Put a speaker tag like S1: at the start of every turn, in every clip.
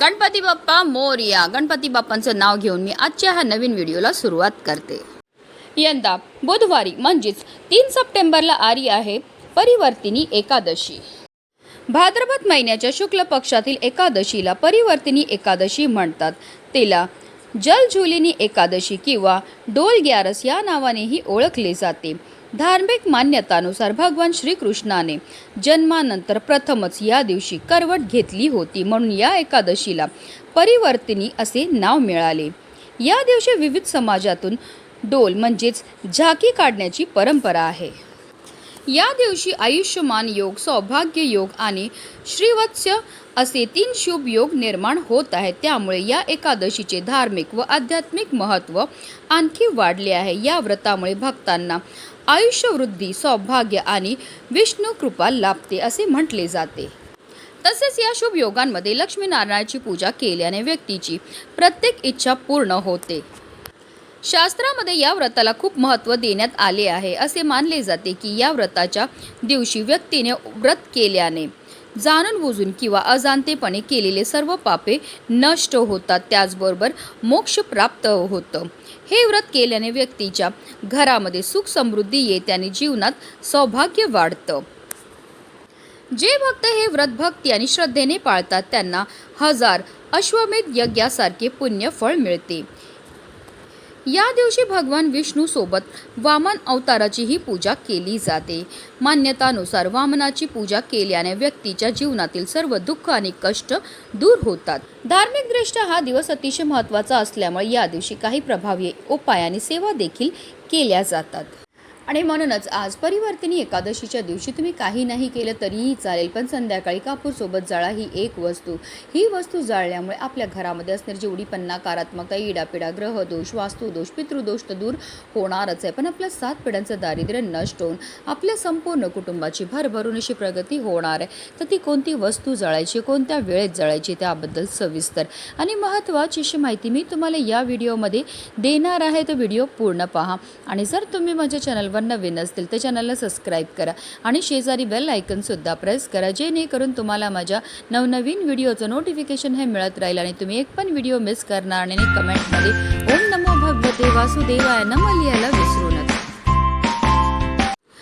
S1: गणपती बाप्पा मोरया. गणपती बाप्पांचं नाव घेऊन मी आजच्या ह्या नवीन व्हिडिओला सुरुवात करते. यंदा बुधवारी म्हणजेच तीन सप्टेंबरला आरी आहे परिवर्तिनी एकादशी. भाद्रपद महिन्याच्या शुक्ल पक्षातील एकादशीला परिवर्तिनी एकादशी म्हणतात. तिला जलझुलिनी एकादशी किंवा डोल ग्यारस या नावानेही ओळखले जाते. धार्मिक मान्यतानुसार भगवान श्रीकृष्णाने जन्मानंतर प्रथमच या दिवशी करवट घेतली होती म्हणून या एकादशीला परिवर्तिनी असे नाव मिळाले. या दिवशी विविध समाजातून डोल म्हणजेच झाकी काढण्याची परंपरा आहे. या दिवशी आयुष्यमान योग सौभाग्य योग आणि श्रीवत्स्य असे तीन शुभ योग निर्माण होत आहेत. त्यामुळे या एकादशीचे धार्मिक व आध्यात्मिक महत्त्व आणखी वाढले आहे. या व्रतामुळे भक्तांना आयुष्यवृद्धी सौभाग्य आणि विष्णू कृपा लाभते असे म्हटले जाते. तसेच या शुभ योगांमध्ये लक्ष्मीनारायणाची पूजा केल्याने व्यक्तीची प्रत्येक इच्छा पूर्ण होते. शास्त्रामध्ये या व्रताला खूप महत्त्व देण्यात आले आहे असे मानले जाते की या व्रताच्या दिवशी व्यक्तीने व्रत केल्याने जाणून बुजून किंवा अजाणतेपणे केलेले सर्व पापे नष्ट होतात त्याचबरोबर मोक्ष प्राप्त होतं. हे व्रत केल्याने व्यक्तीच्या घरामध्ये सुख समृद्धी येते आणि जीवनात सौभाग्य वाढतं. जे भक्त हे व्रत भक्ती आणि श्रद्धेने पाळतात त्यांना हजार अश्वमेध यज्ञासारखे पुण्य फळ मिळते. या दिवशी भगवान विष्णू सोबत वामन अवताराचीही पूजा केली जाते. मान्यतानुसार वामनाची पूजा केल्याने व्यक्तीच्या जीवनातील सर्व दुःख आणि कष्ट दूर होतात. धार्मिकदृष्ट्या हा दिवस अतिशय महत्त्वाचा असल्यामुळे या दिवशी काही प्रभावी उपाय आणि सेवा देखील केल्या जातात. आणि म्हणूनच आज परिवर्तनी एकादशीच्या दिवशी तुम्ही काही नाही केलं तरीही चालेल पण संध्याकाळी कापूरसोबत जाळा ही एक वस्तू. ही वस्तू जाळल्यामुळे आपल्या घरामध्ये असणारी जेवढी पण नकारात्मकता इडापिडा ग्रहदोष वास्तुदोष पितृदोष तर दूर होणारच आहे पण आपल्या सात पिढ्यांचं दारिद्र्य नष्ट होऊन आपल्या संपूर्ण कुटुंबाची भरभरून अशी प्रगती होणार आहे. तर ती कोणती वस्तू जळायची कोणत्या वेळेत जळायची त्याबद्दल सविस्तर आणि महत्त्वाची अशी माहिती मी तुम्हाला या व्हिडिओमध्ये देणार आहे. तो व्हिडिओ पूर्ण पहा. आणि जर तुम्ही माझ्या चॅनल चॅनलवर नवीन असतील तर चॅनलला सबस्क्राईब करा. आणि शेजारी बेल आयकनसुद्धा प्रेस करा जेणेकरून तुम्हाला माझ्या नवनवीन व्हिडिओचं नोटिफिकेशन हे मिळत राहील आणि तुम्ही एक पण व्हिडिओ मिस करणार आणि कमेंटमध्ये ओम नमो भगवते वासुदेवाय नम लिहायला विसरू नका.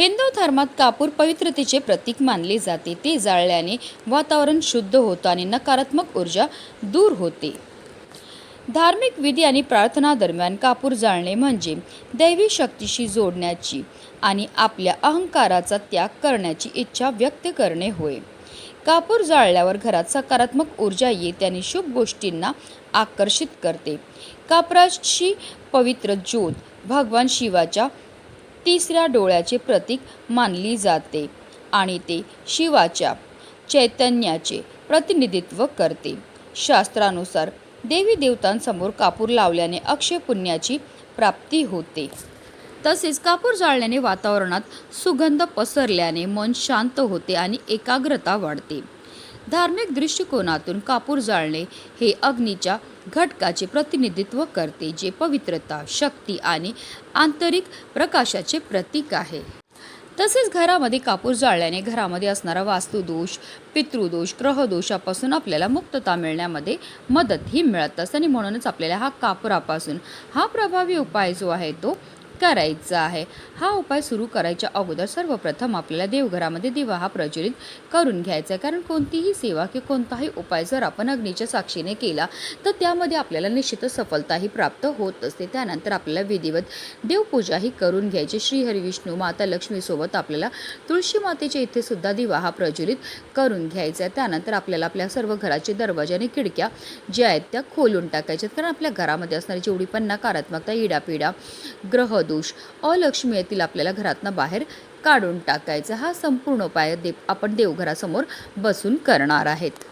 S1: हिंदू धर्मात कापूर पवित्रतेचे प्रतीक मानले जाते. ते जाळल्याने वातावरण शुद्ध होतं आणि नकारात्मक ऊर्जा दूर होते. धार्मिक विधी आणि प्रार्थना दरम्यान कापूर जाळणे म्हणजे दैवी शक्तीशी जोडण्याची आणि आपल्या अहंकाराचा त्याग करण्याची इच्छा व्यक्त करणे होय. कापूर जाळल्यावर घरात सकारात्मक ऊर्जा येते आणि शुभ गोष्टींना आकर्षित करते. कापराची पवित्र ज्योत भगवान शिवाच्या तिसऱ्या डोळ्याचे प्रतीक मानली जाते आणि ते शिवाच्या चैतन्याचे प्रतिनिधित्व करते. शास्त्रानुसार देवी देवतांसमोर कापूर लावल्याने अक्षय पुण्याची प्राप्ती होते. तसेच कापूर जाळल्याने वातावरणात सुगंध पसरल्याने मन शांत होते आणि एकाग्रता वाढते. धार्मिक दृष्टिकोनातून कापूर जाळणे हे अग्नीच्या घटकाचे प्रतिनिधित्व करते जे पवित्रता शक्ती आणि आंतरिक प्रकाशाचे प्रतीक आहे. तसेच घरामध्ये कापूर जाळल्याने घरामध्ये असणारा वास्तुदोष पितृदोष ग्रहदोषापासून आपल्याला मुक्तता मिळण्यामध्ये मदतही मिळत असते आणि म्हणूनच आपल्याला हा कापुरापासून हा प्रभावी उपाय जो आहे तो करायचा आहे. हा उपाय सुरू करायच्या अगोदर सर्वप्रथम आपल्याला देवघरामध्ये दिवा हा प्रज्वलित करून घ्यायचा आहे. कारण कोणतीही सेवा किंवा कोणताही उपाय जर आपण अग्नीच्या साक्षीने केला तर त्यामध्ये आपल्याला निश्चितच सफलताही प्राप्त होत असते. त्यानंतर आपल्याला विधिवत देवपूजाही करून घ्यायची. श्रीहरिविष्णू विष्णू माता लक्ष्मीसोबत आपल्याला तुळशी मातेच्या इथे सुद्धा दिवा हा प्रज्वलित करून घ्यायचा आहे. त्यानंतर आपल्याला आपल्या सर्व घराचे दरवाजे आणि खिडक्या ज्या आहेत त्या खोलून टाकायच्या आहेत. कारण आपल्या घरामध्ये असणारी जेवढी पण नकारात्मकता इडापिडा ग्रह दोष अलक्ष्मी येथील आपल्याला घरातनं बाहेर काढून टाकायचा. हा संपूर्ण उपाय देव आपण देवघरासमोर बसून करणार आहेत.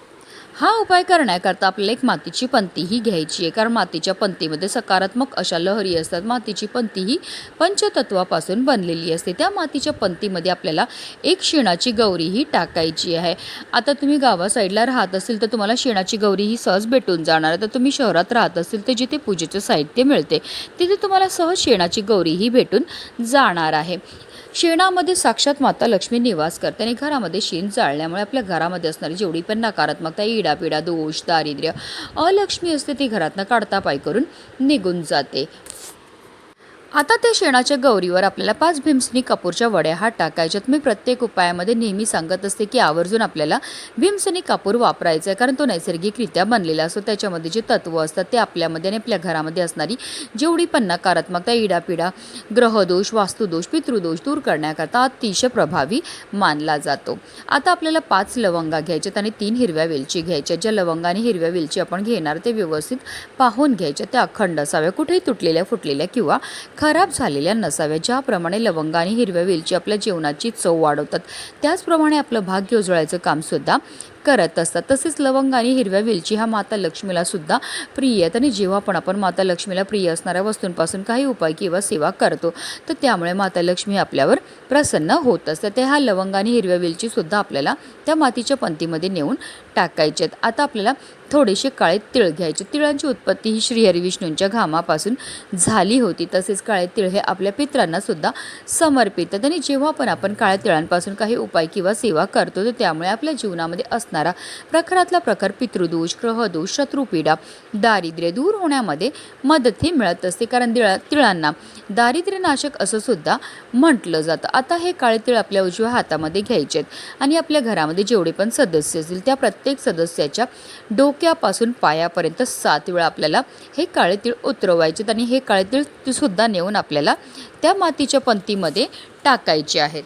S1: हा उपाय करण्याकरता आपल्याला एक मातीची पंती ही घ्यायची आहे. कारण मातीच्या पंतीमध्ये सकारात्मक अशा लहरी असतात. मातीची पंती ही पंचतत्वापासून बनलेली असते. त्या मातीच्या पंतीमध्ये आपल्याला एक शेणाची गौरी ही टाकायची आहे. आता तुम्ही गावा साईडला राहत असेल तर तुम्हाला शेणाची गौरी ही सहज भेटून जाणार आहे. तर तुम्ही शहरात राहत असेल तर जिथे पूजेचं साहित्य मिळते तिथे तुम्हाला सहज शेणाची गौरी ही भेटून जाणार आहे. शेणामध्ये साक्षात माता लक्ष्मी निवास करते आणि घरामध्ये शेण जाळल्यामुळे आपल्या घरामध्ये असणारी जेवढी पण नकारात्मकता इडापिडा दोष दारिद्र्य अलक्ष्मी असते ती घरातनं काढता पाय करून निघून जाते. आता त्या शेणाच्या गौरीवर आपल्याला पाच भीमसनी कापूरच्या वड्या हा टाकायच्यात. मी प्रत्येक उपायामध्ये नेहमी सांगत असते की आवर्जून आपल्याला भीमसनी कापूर वापरायचा आहे कारण तो नैसर्गिकरित्या बनलेला असतो. त्याच्यामध्ये जे तत्त्व असतात ते आपल्यामध्ये आणि आपल्या घरामध्ये असणारी जेवढी पण नकारात्मकता इडापिडा ग्रहदोष वास्तुदोष पितृदोष दूर करण्याकरता अतिशय प्रभावी मानला जातो. आता आपल्याला पाच लवंगा घ्यायच्यात आणि तीन हिरव्या वेलची घ्यायच्या ज्या लवंगा आणि हिरव्या वेलची आपण घेणार ते व्यवस्थित पाहून घ्यायच्या. त्या अखंड असाव्या कुठेही तुटलेल्या फुटलेल्या किंवा खराब झालेल्या नसाव्या ज्याप्रमाणे लवंग आणि हिरव्या वेलची आपल्या जेवणाची चव वाढवतात. त्याचप्रमाणे आपलं भाग्य उजळायचं कामसुद्धा करत असतात. तसेच लवंग आणि हिरव्या वेलची हा माता लक्ष्मीला सुद्धा प्रिय आहेत आणि जेव्हा पण आपण माता लक्ष्मीला प्रिय असणाऱ्या वस्तूंपासून काही उपाय किंवा सेवा करतो तर त्यामुळे माता लक्ष्मी आपल्यावर प्रसन्न होत असते. ते हा लवंग आणि हिरव्या वेलची सुद्धा आपल्याला त्या मातीच्या पंतीमध्ये नेऊन टाकायचे आहेत. आता आपल्याला थोडेसे काळे तिळ घ्यायचे. तिळांची उत्पत्ती ही श्रीहरी विष्णूंच्या घामापासून झाली होती. तसेच काळे तिळ हे आपल्या पित्रांना सुद्धा समर्पित आणि जेव्हा पण आपण काळ्या तिळांपासून काही उपाय किंवा सेवा करतो तर त्यामुळे आपल्या जीवनामध्ये असणारा प्रखरातला प्रकार पितृदोष ग्रहदोष शत्रुपीडा दारिद्र्य दूर होण्यामध्ये मदत ही मिळत असते. कारण तिळा तिळांना दारिद्र्यनाशक असं सुद्धा म्हटलं जातं. आता हे काळे तिळ आपल्या उजव्या हातामध्ये घ्यायचे आहेत. आणि आपल्या घरामध्ये जेवढे पण सदस्य असतील त्या प्रत्येक प्रत्येक सदस्याच्या डोक्यापासून पायापर्यंत सात वेळा आपल्याला हे काळे तीळ उतरवायचे आणि हे काळे तीळ सुद्धा नेऊन आपल्याला त्या मातीच्या पंतीमध्ये टाकायचे आहेत.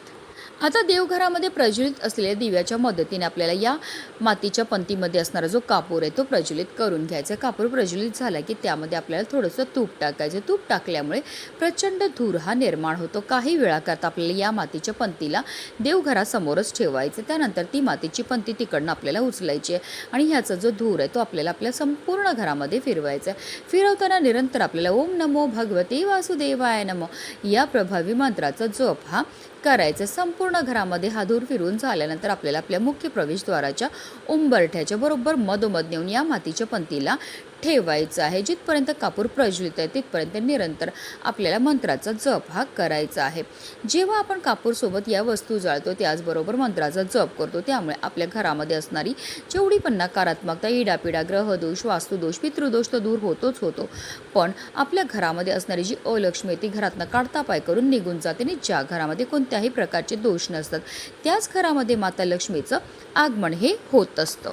S1: आता देवघरामध्ये प्रज्वलित असलेल्या दिव्याच्या मदतीने आपल्याला या मातीच्या पंतीमध्ये असणारा जो कापूर आहे तो प्रज्वलित करून घ्यायचा. कापूर प्रज्वलित झाला की त्यामध्ये आपल्याला थोडंसं तूप टाकायचं. तूप टाकल्यामुळे प्रचंड धूर हा निर्माण होतो. काही वेळाकरता आपल्याला या मातीच्या पंतीला देवघरासमोरच ठेवायचं. त्यानंतर ती मातीची पंती तिकडनं आपल्याला उचलायची आहे आणि ह्याचा जो धूर आहे तो आपल्याला आपल्या संपूर्ण घरामध्ये फिरवायचा आहे. फिरवताना निरंतर आपल्याला ओम नमो भगवते वासुदेवाय नमो या प्रभावी मंत्राचा जप हा करायचं. संपूर्ण घरामध्ये हा धूर फिरून झाल्यानंतर आपल्याला आपल्या मुख्य प्रवेशद्वाराच्या उंबरठ्याच्या बरोबर मधोमध नेऊन या मातीच्या पंतीला ठेवायचं आहे. जिथपर्यंत कापूर प्रज्वलित आहे तिथपर्यंत निरंतर आपल्याला मंत्राचा जप हा करायचा आहे. जेव्हा आपण कापूरसोबत या वस्तू जाळतो त्याचबरोबर मंत्राचा जप करतो त्यामुळे आपल्या घरामध्ये असणारी जेवढी पण नकारात्मकता इडापिडा ग्रहदोष वास्तुदोष पितृदोष तर दूर होतोच होतो. पण आपल्या घरामध्ये असणारी जी अलक्ष्मी आहे ती घरातनं काढता पाय करून निघून जाते आणि ज्या घरामध्ये कोणत्याही प्रकारचे दोष नसतात त्याच घरामध्ये माता लक्ष्मीचं आगमन हे होत असतं.